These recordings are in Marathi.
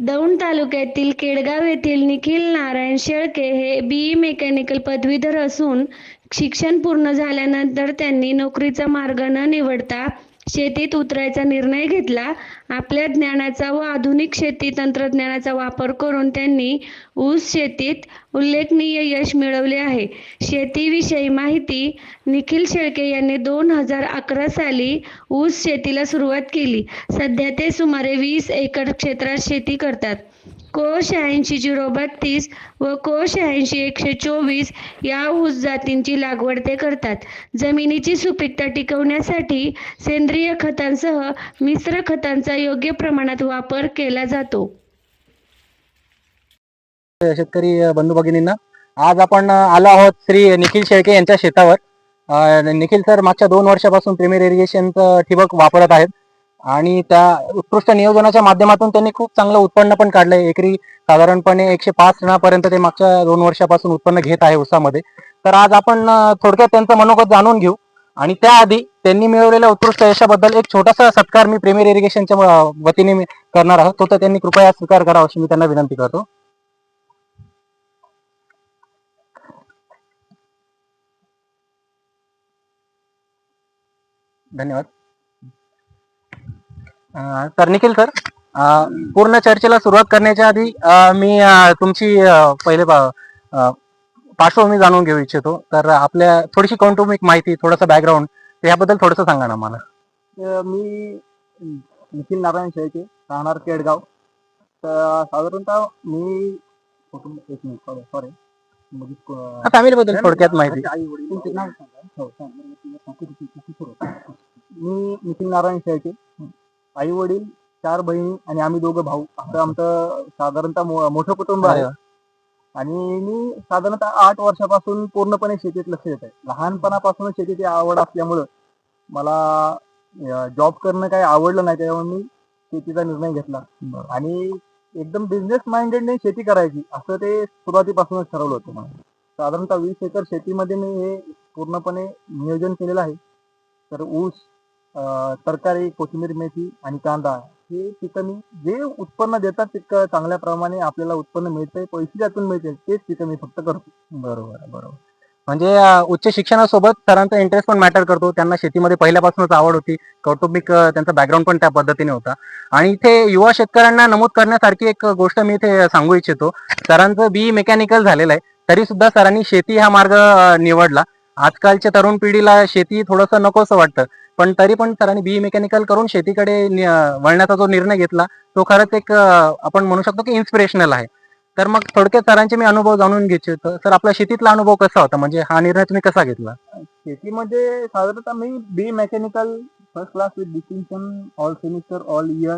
दौंड तालुक्यातील केडगाव येथील निखिल नारायण शेळके हे बी ई मेकॅनिकल पदवीधर असून शिक्षण पूर्ण झाल्यानंतर त्यांनी नोकरीचा मार्ग न निवडता शेतीत उतरायचा निर्णय घेतला आपल्या ज्ञानाचा व आधुनिक शेती तंत्रज्ञानाचा वापर करून त्यांनी ऊस शेतीत उल्लेखनीय यश मिळवले आहे. शेतीविषयी माहिती निखिल शेळके यांनी दोन हजार अकरा साली ऊस शेतीला सुरुवात केली. सध्या ते सुमारे वीस एकर क्षेत्रात शेती करतात. को शहाऐंशी झिरो बत्तीस व को शहाऐंशी एकशे चोवीस या ऊस जातींची लागवड ते करतात. जमिनीची सुपीकता टिकवण्यासाठी सेंद्रिय खतांसह मिश्र खतांचा योग्य प्रमाणात वापर केला जातो. शेतकरी बंधू भगिनींना आज आपण आलो आहोत श्री निखिल शेळके यांच्या शेतावर. निखिल सर मागच्या दोन वर्षापासून प्रीमियर इरिगेशनचं ठिबक वापरत आहेत. आणि त्या उत्कृष्ट नियोजनाच्या माध्यमातून त्यांनी खूप चांगलं उत्पन्न पण काढलंय. एकरी साधारणपणे एकशे पाच टनापर्यंत ते मागच्या दोन वर्षापासून उत्पन्न घेत आहे उसामध्ये. तर आज आपण थोडक्यात त्यांचं मनोगत जाणून घेऊ. आणि त्याआधी त्यांनी मिळवलेल्या उत्कृष्ट यशाबद्दल एक छोटासा सत्कार मी प्रेमियर इरिगेशनच्या वतीने मी करणार आहोत. तो तर त्यांनी कृपया स्वीकार करावा अशी मी त्यांना विनंती करतो. धन्यवाद. अं, तर निखिल सर अं, पूर्ण चर्चेला सुरुवात करण्याच्या आधी अं, मी अं, तुमची अं, पहिले पा- अं, पार्श्वभूमी जाणून घेऊ इच्छितो. तर आपल्या थोडीशी कौटुंबिक माहिती थोडंसं बॅकग्राऊंड याबद्दल थोडंसं सांगा ना मला. मी निखिल नारायण शेळके राहणार केडगाव. तर साधारणतः मी कुटुंब एक मिनिट सॉरी फॅमिली बद्दल थोडक्यात माहिती. आई वडील मी निखिल नारायण शेळके. आई वडील चार बहिणी आणि आम्ही दोघं भाऊ. असं आमचं साधारणतः मो- मोठं कुटुंब आहे. वा. आणि मी साधारणतः आठ वर्षापासून पूर्णपणे शेतीत लक्ष देत आहे लहानपणापासूनच शेतीची आवड असल्यामुळं मला जॉब करणं काही आवडलं नाही. त्यामुळे मी शेतीचा निर्णय घेतला. आणि एकदम बिझनेस माइंडेडने शेती करायची असं ते सुरुवातीपासूनच ठरवलं होतं मला. साधारणतः वीस एकर शेतीमध्ये मी हे पूर्णपणे नियोजन केलेलं आहे. तर ऊस तरकारी कोथिंबीर मेथी आणि कांदा हे पिकं मी जे उत्पन्न देतात तितकं चांगल्या प्रमाणे आपल्याला उत्पन्न मिळतंय पैसे त्यातून मिळते तेच पिकं मी फक्त करतो. बरोबर बरोबर. म्हणजे उच्च शिक्षणासोबत सरांचा इंटरेस्ट पण मॅटर करतो. त्यांना शेतीमध्ये पहिल्यापासूनच आवड होती. कौटुंबिक त्यांचा बॅकग्राऊंड पण त्या पद्धतीने होता. आणि इथे युवा शेतकऱ्यांना नमूद करण्यासारखी एक गोष्ट मी इथे सांगू इच्छितो. सरांचं बी मेकॅनिकल झालेलं आहे. तरी सुद्धा सरांनी शेती हा मार्ग निवडला. आजकालच्या तरुण पिढीला शेती थोडंसं नकोसं वाटतं. पण तरी पण सरांनी बी मेकॅनिकल करून शेतीकडे वळण्याचा जो निर्णय घेतला तो खरंच एक आपण म्हणू शकतो की इन्स्पिरेशनल आहे. तर मग थोडक्यात सरांचे मी अनुभव जाणून घ्यायचे सर आपला शेतीतला अनुभव कसा होता? म्हणजे हा निर्णय तुम्ही कसा घेतला? शेतीमध्ये साधारणतः मी B mechanical first class with distinction all semester all year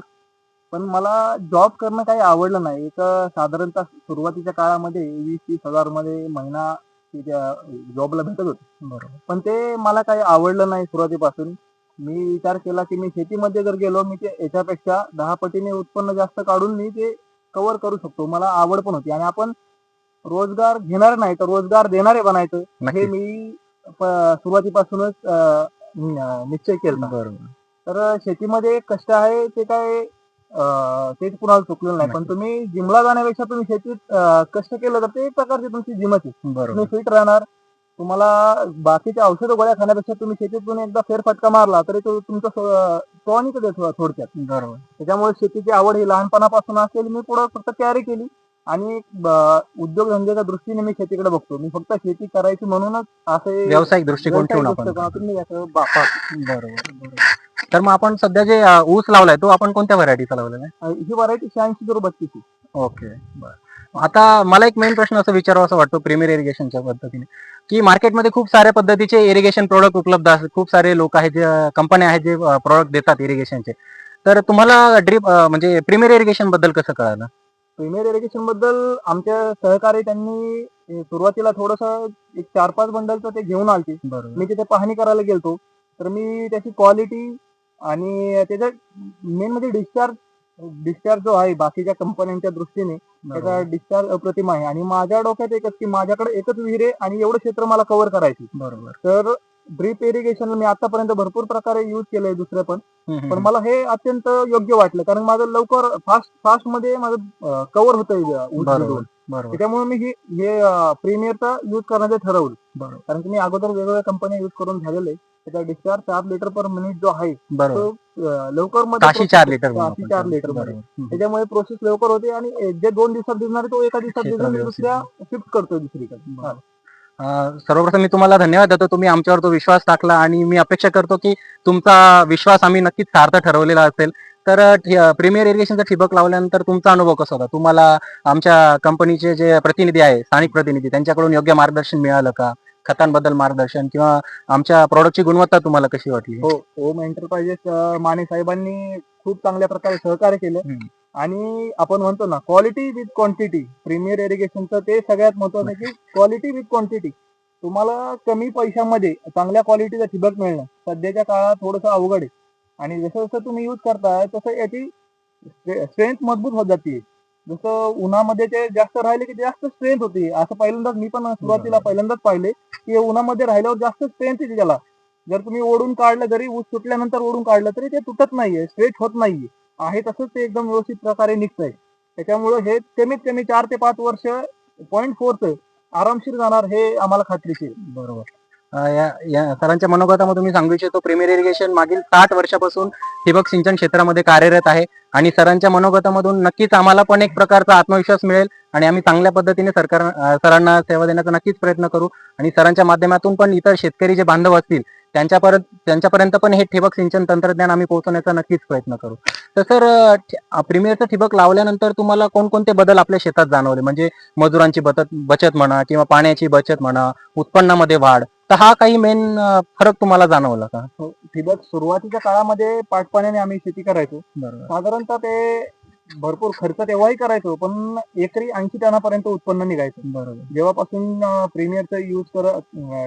पण मला जॉब करणं काही आवडलं नाही. एक साधारणतः सुरुवातीच्या काळामध्ये वीस तीस हजारमध्ये महिना जॉबला भेटत होते. बरोबर. पण ते मला काही आवडलं नाही सुरुवातीपासून. मी विचार केला की मी शेतीमध्ये जर गेलो मी ते याच्यापेक्षा दहा पटीने उत्पन्न जास्त काढून मी ते कव्हर करू शकतो. मला आवड पण होती. आणि आपण रोजगार घेणार नाही तर रोजगार देणारे बनायचं. हे मी सुरुवातीपासूनच निश्चय केला बरोबर. तर शेतीमध्ये कष्ट आहे ते काय तेच कुणाला चुकलेलं नाही. पण. तुम्ही जिमला जाण्यापेक्षा तुम्ही शेतीत कष्ट केलं तर ते एक प्रकारची तुमची जिमच आहे. तुम्ही फिट राहणार तुम्हाला बाकीच्या औषध गोळ्या खाण्यापेक्षा तुम्ही शेतीतून एकदा फेरफटका मारला तरी तो तुमचं स्वानिक देतो थोडक्यात. बरोबर. त्याच्यामुळे शेतीची आवड ही लहानपणापासून असेल मी पुढे फक्त तयारी केली. आणि उद्योगधंद्याच्या दृष्टीने मी शेतीकडे बघतो. मी फक्त शेती करायची म्हणूनच असे व्यावसायिक दृष्टिकोन ठेवून बरोबर बरोबर. तर मग आपण सध्या जे ऊस लावलाय तो आपण कोणत्या व्हरायटीचा लावलेला आहे? ही व्हरायटी शहाऐंशी झिरो बत्तीस ओके बरं. आता मला एक मेन प्रश्न असं विचारावा असं वाटतो प्रीमियर इरिगेशनच्या पद्धतीने. की मार्केटमध्ये खूप साऱ्या पद्धतीचे इरिगेशन प्रोडक्ट उपलब्ध असतात खूप सारे लोक आहेत जे कंपन्या आहेत जे प्रोडक्ट देतात इरिगेशनचे तर तुम्हाला ड्रीप म्हणजे प्रीमियर इरिगेशनबद्दल कसं कळालं? प्रीमियर इरिगेशनबद्दल आमच्या सहकारी त्यांनी सुरुवातीला थोडस एक चार पाच बंडलचं ते घेऊन आलते. बरोबर. मी तिथे पाहणी करायला गेलतो. तर मी त्याची क्वालिटी आणि त्याच्या मेन म्हणजे डिस्चार्ज डिस्चार्ज जो आहे बाकीच्या कंपन्यांच्या दृष्टीने त्याचा डिस्चार्ज अप्रतिम आहे. आणि माझ्या डोक्यात एकच की माझ्याकडे एकच विहीर आहे आणि एवढं क्षेत्र मला कव्हर करायची. बरोबर. तर ड्रीप इरिगेशन मी आतापर्यंत भरपूर प्रकारे युज केलंय दुसरं पण. पण मला हे अत्यंत योग्य वाटलं. कारण माझं लवकर फास्ट फास्टमध्ये माझं कव्हर. बरोबर त्याच्यामुळे मी हे- हे प्रीमियरचा युज करण्याचं ठरवलं. कारण की मी अगोदर वेगवेगळ्या कंपन्या युज करून झालेलं त्याचा डिस्चार्ज चार लिटर पर मिनिट जो आहे तो लवकरमध्ये काशी चार लिटर काशी चार लिटरमध्ये. बरोबर. हम्म. त्याच्यामुळे प्रोसेस लवकर होते आणि जे दोन दिवसात भिजणार तो एका दिवसात क्षेत्र भिजून व्यवस्थित. दुसऱ्या शिफ्ट करतोय दुसरीकडे. बरं. हा. अं, सर्वप्रथम मी तुम्हाला धन्यवाद देतो. तुम्ही आमच्यावर तो विश्वास टाकला आणि मी अपेक्षा करतो की तुमचा विश्वास आम्ही नक्कीच सार्थ ठरवलेला असेल. तर प्रीमियर इरिगेशनचा ठिबक लावल्यानंतर तुमचा अनुभव कसा होता? तुम्हाला आमच्या कंपनीचे जे प्रतिनिधी आहे स्थानिक प्रतिनिधी त्यांच्याकडून योग्य मार्गदर्शन मिळालं का? खतांबद्दल मार्गदर्शन किंवा आमच्या प्रॉडक्टची गुणवत्ता तुम्हाला कशी वाटली? हो ओम एंटरप्राइजेस माने साहेबांनी खूप चांगल्या प्रकारे सहकार्य केलं. आणि आपण म्हणतो ना क्वालिटी विथ क्वांटिटी प्रीमियर इरिगेशनचं ते सगळ्यात महत्वाचं आहे की क्वालिटी विथ क्वांटिटी तुम्हाला कमी पैशामध्ये चांगल्या क्वालिटीचं ठिबक मिळणं सध्याच्या काळात थोडंसं अवघड आहे. आणि जसं जसं तुम्ही यूज करताय तसं याची स्ट्रेंथ मजबूत होत जाते जसं उन्हामध्ये ते जास्त राहिले की जास्त स्ट्रेंथ होती. असं पहिल्यांदाच मी पण सुरुवातीला पहिल्यांदाच पाहिले की उन्हामध्ये राहिल्यावर जास्त स्ट्रेंथ येते त्याला. जर तुम्ही ओढून काढलं जरी ऊस सुटल्यानंतर ओढून काढलं तरी ते तुटत नाहीये स्ट्रेट होत नाहीये. आहे तसंच ते एकदम व्यवस्थित प्रकारे निघतंय. त्याच्यामुळे हे कमीत कमी चार ते पाच वर्ष पॉईंट फोर्थ आरामशीर जाणार हे आम्हाला खात्रीशीर. बरोबर. या या सरांच्या मनोगतामध्ये तुम्ही सांगू इच्छितो प्रीमियर इरिगेशन मागील साठ वर्षापासून ठिबक सिंचन क्षेत्रामध्ये कार्यरत आहे आणि सरांच्या मनोगतामधून नक्कीच आम्हाला पण एक प्रकारचा आत्मविश्वास मिळेल आणि आम्ही चांगल्या पद्धतीने सरकार सरांना सेवा देण्याचा नक्कीच प्रयत्न करू आणि सरांच्या माध्यमातून पण इतर शेतकरी जे बांधव असतील त्यांच्यापर्यंत त्यांच्यापर्यंत पण हे ठिबक सिंचन तंत्रज्ञान आम्ही पोहोचवण्याचा नक्कीच प्रयत्न करू. तर सर प्रीमियरचं ठिबक लावल्यानंतर तुम्हाला कोणकोणते बदल आपल्या शेतात जाणवले? म्हणजे मजुरांची बचत बचत म्हणा किंवा पाण्याची बचत म्हणा उत्पन्नामध्ये वाढ तर हा काही मेन फरक तुम्हाला जाणवला का? हो, ठिबक सुरुवातीच्या काळामध्ये पाटपाण्याने आम्ही शेती करायचो. साधारणतः ते भरपूर खर्च तेव्हाही करायचो पण एकरी ऐंशी टनापर्यंत उत्पन्न निघायचं. बरोबर. जेव्हापासून प्रीमियरचं युज कर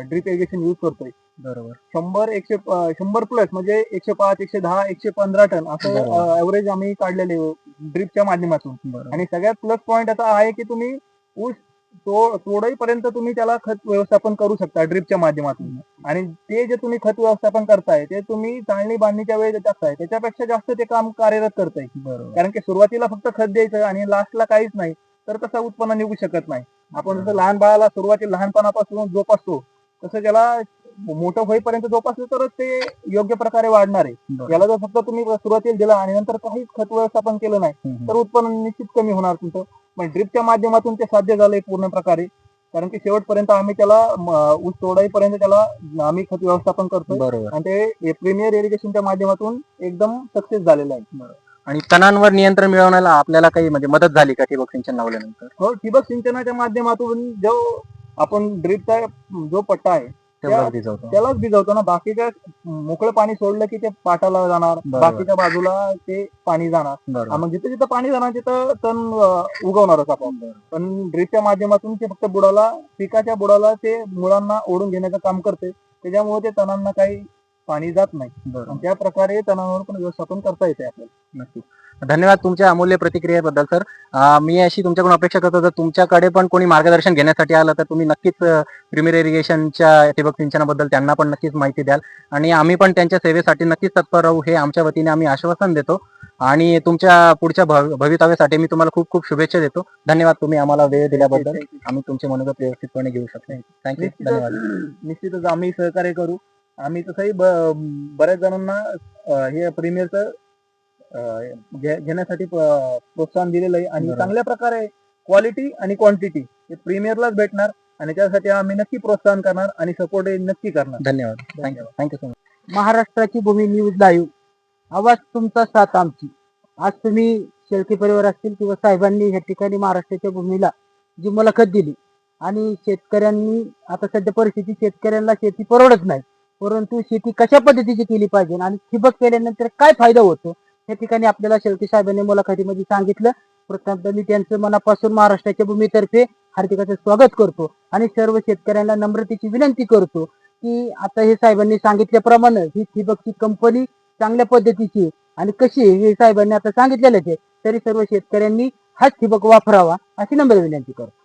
ड्रिप इरिगेशन युज करतोय बरोबर. शंभर एकशे शंभर प्लस म्हणजे एकशे पाच एकशे दहा एकशे पंधरा टन असं बरोबर. ऍव्हरेज आम्ही काढलेले ड्रिपच्या माध्यमातून. बरोबर. आणि सगळ्यात प्लस पॉईंट असा आहे की तुम्ही ऊस तो तोडाईपर्यंत तुम्ही त्याला खत व्यवस्थापन करू शकता ड्रिपच्या माध्यमातून. आणि ते जे तुम्ही खत व्यवस्थापन करताय ते तुम्ही चाळणी बांधणीच्या वेळेस टाकताय त्याच्यापेक्षा जास्त ते काम कार्यरत करताय. बरोबर. कारण की सुरुवातीला फक्त खत द्यायचं आणि लास्टला काहीच नाही तर तसं उत्पन्न निघू शकत नाही. आपण जसं लहान बाळाला सुरुवातीला लहानपणापासून जोपासतो तसं त्याला मोठं होईपर्यंत जोपासलं तरच ते योग्य प्रकारे वाढणार आहे. याला जर फक्त तुम्ही सुरुवातीला दिला आणि नंतर काहीच खत व्यवस्थापन केलं नाही. तर उत्पन्न निश्चित कमी होणार तुमचं. पण ड्रिपच्या माध्यमातून ते साध्य झालंय पूर्ण प्रकारे. कारण की शेवटपर्यंत आम्ही त्याला ऊस तोडाईपर्यंत त्याला आम्ही खत व्यवस्थापन बरोबर. आणि ते प्रीमियर इरिगेशनच्या माध्यमातून एकदम सक्सेस झालेलं आहे. आणि तणांवर नियंत्रण मिळवण्याला आपल्याला काही म्हणजे मदत झाली का ठिबक सिंचन लावल्यानंतर? हो ठिबक सिंचनाच्या माध्यमातून जो आपण ड्रिपचा जो पट्टा आहे भिजवतो. त्यालाच भिजवतो ना. बाकीच्या मोकळं पाणी सोडलं की ते पाटाला जाणार. बाकीच्या बाजूला ते पाणी जाणार. मग जिथं जिथं पाणी जाणार तिथं तण उगवणारच आपण पण ड्रिपच्या माध्यमातून ते फक्त बुडाला पिकाच्या बुडाला ते मुळांना ओढून घेण्याचं काम करते. त्याच्यामुळे ते तणांना काही पाणी जात नाही. त्या प्रकारे तणांवर पण व्यवस्थापन करता येते आपल्याला. नक्की धन्यवाद तुमच्या अमूल्य प्रतिक्रियेबद्दल सर. मी अशी तुमच्याकडून अपेक्षा करतो जर तुमच्याकडे पण कोणी मार्गदर्शन घेण्यासाठी आलं तर तुम्ही नक्कीच प्रीमियर इरिगेशनच्या ठिबक सिंचनाबद्दल त्यांना पण नक्कीच माहिती द्याल. आणि आम्ही पण त्यांच्या सेवेसाठी नक्कीच तत्पर राहू हे आमच्या वतीने आम्ही आश्वासन देतो. आणि तुमच्या पुढच्या भव- भवितव्यासाठी मी तुम्हाला खूप खूप शुभेच्छा देतो. धन्यवाद तुम्ही आम्हाला वेळ दिल्याबद्दल. आम्ही तुमचे मनोगत व्यवस्थितपणे घेऊ शकतो. थँक्यू धन्यवाद. निश्चितच आम्ही सहकार्य करू. आम्ही तसंही बऱ्याच जणांना हे प्रीमियरचं घेण्यासाठी प- प्रोत्साहन दिलेलं आहे. आणि बरोबर. चांगल्या प्रकारे क्वालिटी आणि क्वांटिटी हे प्रीमियरलाच भेटणार. आणि त्यासाठी आम्ही नक्की प्रोत्साहन करणार आणि सपोर्ट नक्की करणार. धन्यवाद. थँक्यू थँक्यू सो मच महाराष्ट्राची भूमी न्यूज लाईव्ह आवाज तुमचा साथ आमची. आज तुम्ही शेळके परिवार असतील किंवा साहेबांनी या ठिकाणी महाराष्ट्राच्या भूमीला जी मुलाखत दिली. आणि शेतकऱ्यांनी आता सध्या परिस्थिती शेतकऱ्यांना शेती परवडत नाही. परंतु शेती कशा पद्धतीची केली पाहिजे आणि ठिबक केल्यानंतर काय फायदा होतो? या ठिकाणी आपल्याला शेळके साहेबांनी मुलाखतीमध्ये सांगितलं. प्रथमतः मी त्यांचं मनापासून महाराष्ट्राच्या भूमीतर्फे हार्दिकाचं स्वागत करतो आणि सर्व शेतकऱ्यांना नम्रतेची विनंती करतो की आता हे साहेबांनी सांगितल्याप्रमाणे ही ठिबकची कंपनी चांगल्या पद्धतीची आणि कशी हे साहेबांनी आता सांगितलेलंच आहे. तरी सर्व शेतकऱ्यांनी हाच ठिबक वापरावा अशी नम्र विनंती करतो.